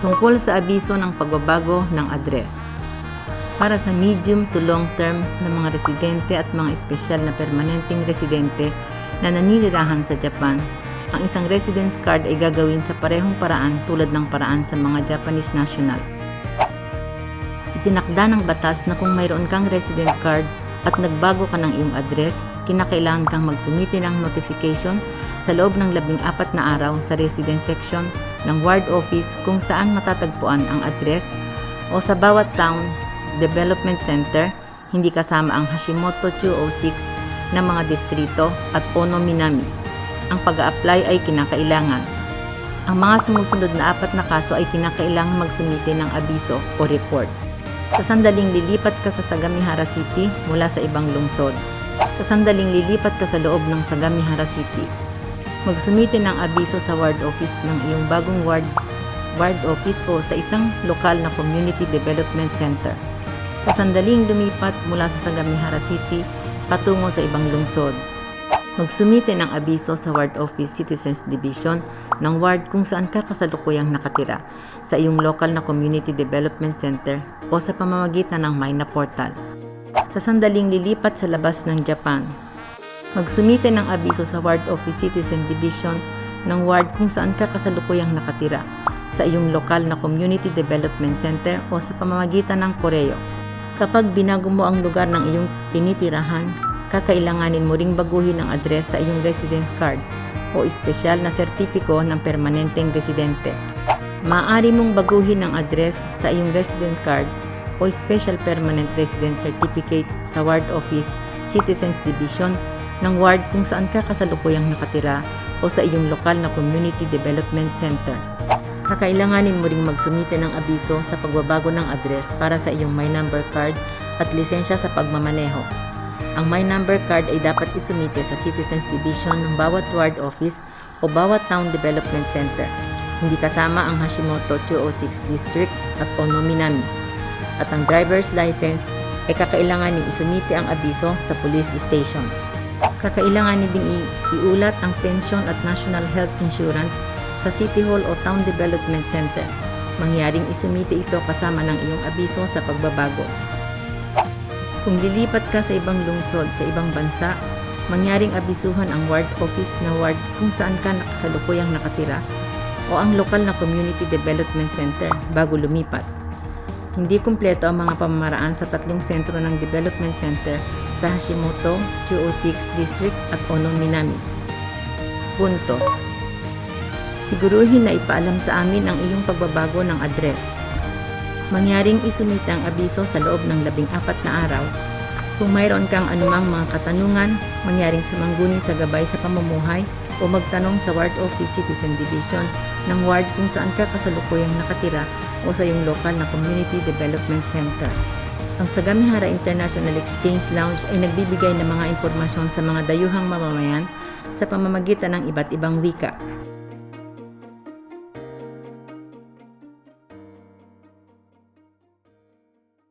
tungkol sa abiso ng pagbabago ng address. Para sa medium to long term na mga residente at mga espesyal na permanenteng residente na naninirahan sa Japan, ang isang residence card ay gagawin sa parehong paraan tulad ng paraan sa mga Japanese national. Itinakda ng batas na kung mayroon kang resident card at nagbago ka ng iyong address, kinakailangan kang magsumite ng notification sa loob ng labing apat na araw sa residence section ng ward office kung saan matatagpuan ang address o sa bawat town development center, hindi kasama ang Hashimoto 206 na mga distrito at Ono Minami. Ang pag apply ay kinakailangan. Ang mga sumusunod na apat na kaso ay kinakailangan magsumite ng abiso o report. Sa sandaling lilipat ka sa Sagamihara City mula sa ibang lungsod. Sa sandaling lilipat ka sa loob ng Sagamihara City. Magsumite ng abiso sa ward office ng iyong bagong ward ward office o sa isang lokal na community development center. Sa sandaling lumipat mula sa Sagamihara City patungo sa ibang lungsod. Magsumite ng abiso sa Ward Office Citizens Division ng ward kung saan ka kasalukuyang nakatira sa iyong local na Community Development Center o sa pamamagitan ng Myna Portal. Sa sandaling lilipat sa labas ng Japan, magsumite ng abiso sa Ward Office Citizen Division ng ward kung saan ka kasalukuyang nakatira sa iyong lokal na Community Development Center o sa pamamagitan ng koreo. Kapag binago mo ang lugar ng iyong tinitirahan, kakailanganin mo ring baguhin ang address sa iyong residence card o espesyal na sertipiko ng permanenteng residente. Maaari mong baguhin ang address sa iyong resident card o special permanent resident certificate sa ward office Citizens Division ng ward kung saan ka kasalukuyang nakatira o sa iyong lokal na Community Development Center. Kakailanganin mo ring magsumite ng abiso sa pagbabago ng address para sa iyong My Number Card at lisensya sa pagmamaneho. Ang My Number Card ay dapat isumite sa Citizens Division ng bawat ward office o bawat town development center. Hindi kasama ang Hashimoto 206 District at Ono Minami. At ang driver's license ay kakailanganin isumite ang abiso sa police station. Kakailanganin ding iulat ang pension at national health insurance sa City Hall o Town Development Center. Mangyaring isumite ito kasama ng iyong abiso sa pagbabago. Kung lilipat ka sa ibang lungsod sa ibang bansa, mangyaring abisuhan ang ward office na ward kung saan ka nakasalukuyang nakatira o ang lokal na community development center bago lumipat. Hindi kumpleto ang mga pamamaraan sa tatlong sentro ng development center sa Hashimoto, 206 District at Ono Minami. Puntos. Siguruhin na ipaalam sa amin ang iyong pagbabago ng address. Mangyaring isumite ang abiso sa loob ng labing apat na araw. Kung mayroon kang anumang mga katanungan, mangyaring sumangguni sa gabay sa pamumuhay o magtanong sa Ward Office Citizen Division ng ward kung saan ka kasalukuyang nakatira o sa iyong lokal na Community Development Center. Ang Sagamihara International Exchange Lounge ay nagbibigay ng mga impormasyon sa mga dayuhang mamamayan sa pamamagitan ng iba't ibang wika.